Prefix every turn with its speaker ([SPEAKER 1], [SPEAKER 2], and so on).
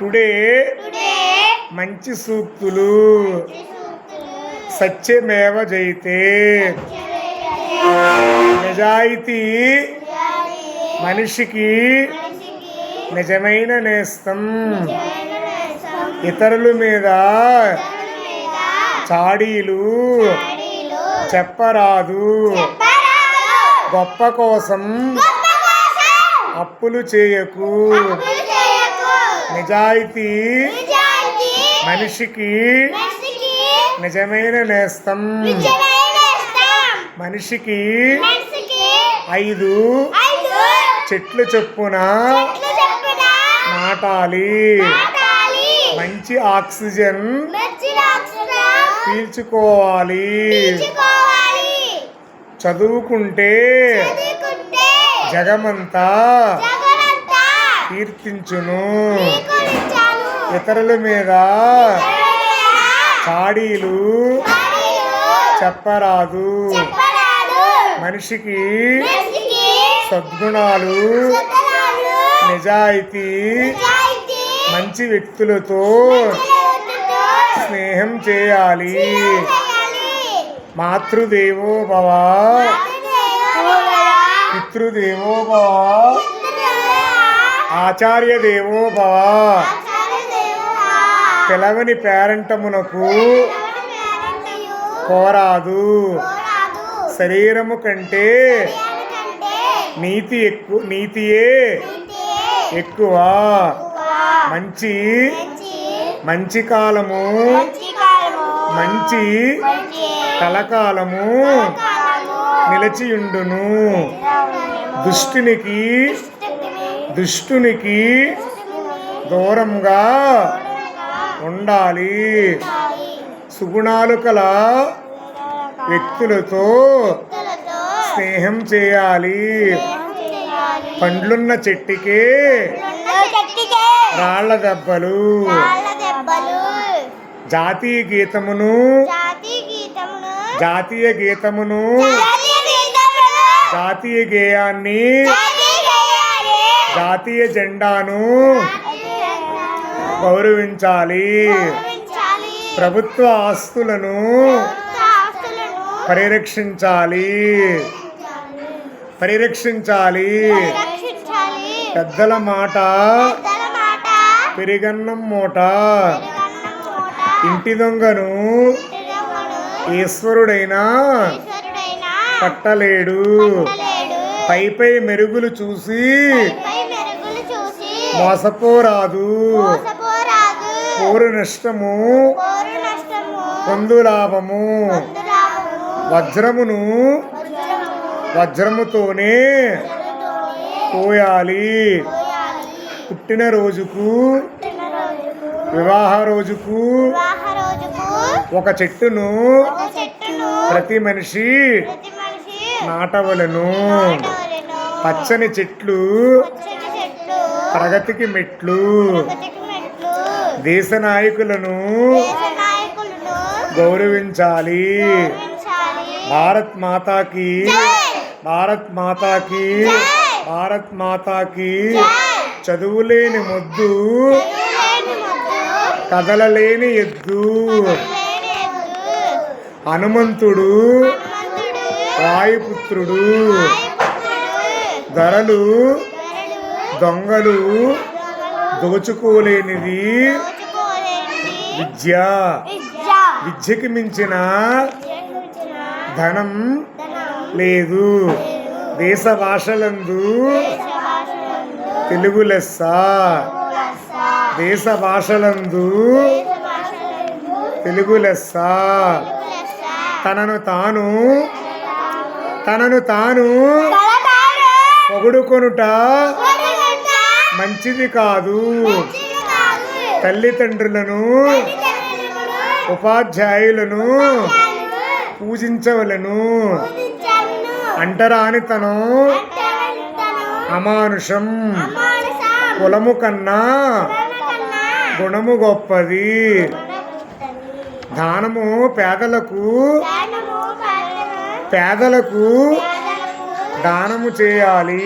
[SPEAKER 1] Today మంచి సూక్తులు. సత్యమేవ జయితే. నిజాయితీ మనిషికి నిజమైన నేస్తం. ఇతరుల మీద చాడీలు చెప్పరాదు. గొప్ప కోసం అప్పులు చేయకు. నిజాయితీ మనిషికి నిజమైన నేస్తం. మనిషికి ఐదు చెట్లు చొప్పున నాటాలి. మంచి ఆక్సిజన్ పీల్చుకోవాలి. చదువుకుంటే జగమంతా కీర్తించును. ఇతరుల మీద చాడీలు చెప్పరాదు. మనిషికి సద్గుణాలు నిజాయితీ మంచి వ్యక్తులతో స్నేహం చేయాలి. మాతృదేవో భవ. పితృదేవో భవ. ఆచార్య దేవో భవ. పిలవని పేరంటమునకు కోరాదు. శరీరము కంటే నీతి ఎక్కువ నీతియే ఎక్కువ. మంచి మంచి కాలము మంచి కలకాలము నిలిచియుండును. దుష్టునికి దుష్టునికి దూరంగా ఉండాలి. సుగుణాలు కల వ్యక్తులతో స్నేహం చేయాలి. పండ్లున్న చెట్టుకే రాళ్ళ దెబ్బలు. జాతీయ గీతమును
[SPEAKER 2] జాతీయ గీతమును
[SPEAKER 1] జాతీయ గేయాన్ని
[SPEAKER 2] జాతీయ
[SPEAKER 1] జెండాను గౌరవించాలి. ప్రభుత్వ ఆస్తులను పరిరక్షించాలి. పరిరక్షించాలి. పెద్దల మాట
[SPEAKER 2] మాట
[SPEAKER 1] పెరిగన్నం మూట. ఇంటి దొంగను ఈశ్వరుడైనా
[SPEAKER 2] ఈశ్వరుడైన
[SPEAKER 1] పట్టలేడు. పై పై మెరుగులు చూసి మోసపోరాదు. పోరు నష్టము పొందు లాభము. వజ్రమును
[SPEAKER 2] వజ్రము.
[SPEAKER 1] వజ్రముతోనే పోయాలి. పుట్టిన రోజుకు వివాహ రోజుకు ఒక చెట్టును ప్రతి మనిషి నాటవలను. పచ్చని చెట్లు ప్రగతికి మెట్లు. దేశ నాయకులను గౌరవించాలి. భారత్ మాతాకి. భారత్ మాతాకి. భారత్ మాతాకి. చదువులేని మొద్దు కదలలేని ఎద్దు హనుమంతుడు, వాయుపుత్రుడు, ధరలు. దొంగలు. దోచుకోలేనిది విద్య.
[SPEAKER 2] విద్య.
[SPEAKER 1] విద్యకి మించిన ధనం లేదు. దేశ భాషలందు తెలుగు లెస్స. దేశ భాషలందు తెలుగు లెస్స. తనను తాను తనను తాను పొగుడుకొనుట మంచిది కాదు తల్లిదండ్రులను ఉపాధ్యాయులను పూజించవలను
[SPEAKER 2] పూజించాలను.
[SPEAKER 1] అంటరానితనం అమానుషం కులము కన్నా గుణము గొప్పది దానము పేదలకు
[SPEAKER 2] పేదలకు
[SPEAKER 1] దానము చేయాలి.